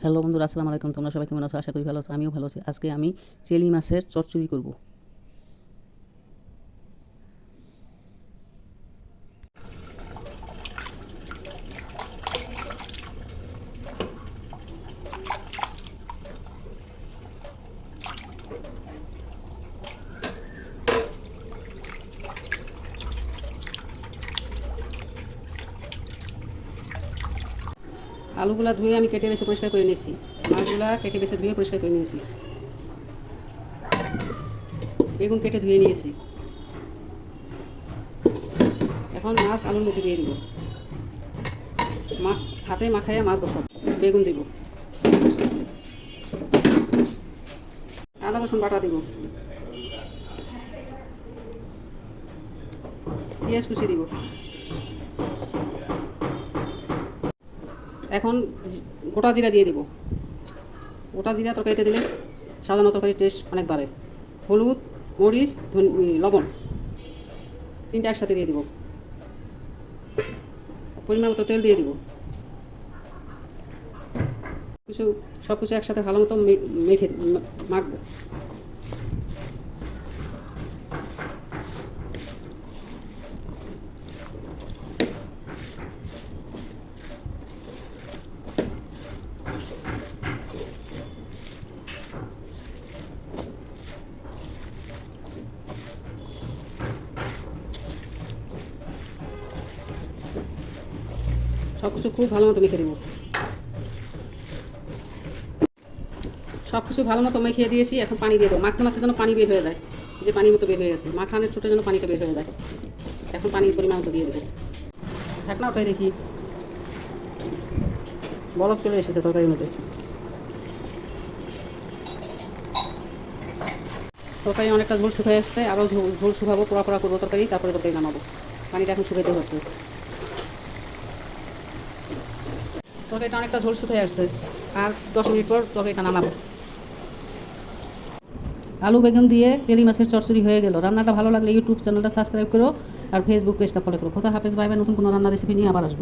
Hello বন্ধুরা, আসসালামু আলাইকুম। তোমরা সবাই কেমন আছো? আশা করি ভালো আছো। আমিও ভালো আছি। আজকে আমি চেলি মাছের চচ্চড়ি করব। আলুগুলা ধুয়ে আমি কেটে বেছে পরিষ্কার করে নিয়েছি মাছগুলা কেটে বেছে ধুয়ে পরিষ্কার করে নিয়েছি। বেগুন কেটে ধুয়ে নিয়েছি। এখন মাছ আলুর মধ্যে দিয়ে দিব। মা, হাতে মাখাইয়া মাছ বসাব, বেগুন দিব। আদা, রসুন বাটা দিব। পেঁয়াজ কুচি দিব। এখন গোটা জিরা দিয়ে দিব। গোটা জিরা তরকারিতে দিলে সাধারণ তরকারির টেস্ট অনেক বাড়ে। হলুদ, মরিচ লবণ তিনটা একসাথে দিয়ে দিব। পরিমাণ মতো তেল দিয়ে দিব। কিছু সব কিছু একসাথে ভালো মতো মেখে মাখবো। সব কিছু খুব ভালো মতো মেখে দেবো। সব কিছু ভালো মতো মেখে দিয়েছি, এখন পানি দিয়ে দেবো। মাখতে মাখতে যেন পানি বের হয়ে যায় যে পানির মতো বের হয়ে গেছে। মাখানের ছোটো যেন পানিটা বের হয়ে যায়। এখন পানির পরিমাণ মতো দিয়ে দেবো। ঢাকনা ওটাই দেখি। বরফ চলে এসেছে তরকারির মধ্যে। তরকারি অনেকটা ঝোল শুকিয়ে আসছে আরও ঝোল ঝোল শুকাবো, পোড়া পোড়া করব তরকারি, তারপরে তরকারি নামাবো পানিটা এখন শুকাইতে হচ্ছে। তরকারিটা অনেকটা ঝোল শুকিয়ে আসছে। আর দশ মিনিট পর তরকারিটা নামাবো। আলু বেগুন দিয়ে তেলি মাছের চরচুরি হয়ে গেল। রান্নাটা ভালো লাগলে ইউটিউব চ্যানেলটা সাবস্ক্রাইব করো আর ফেসবুক পেজটা ফলো করো। কোথা হাফেজ ভাই নতুন কোনো রান্নার রেসিপি নিয়ে আবার আসব।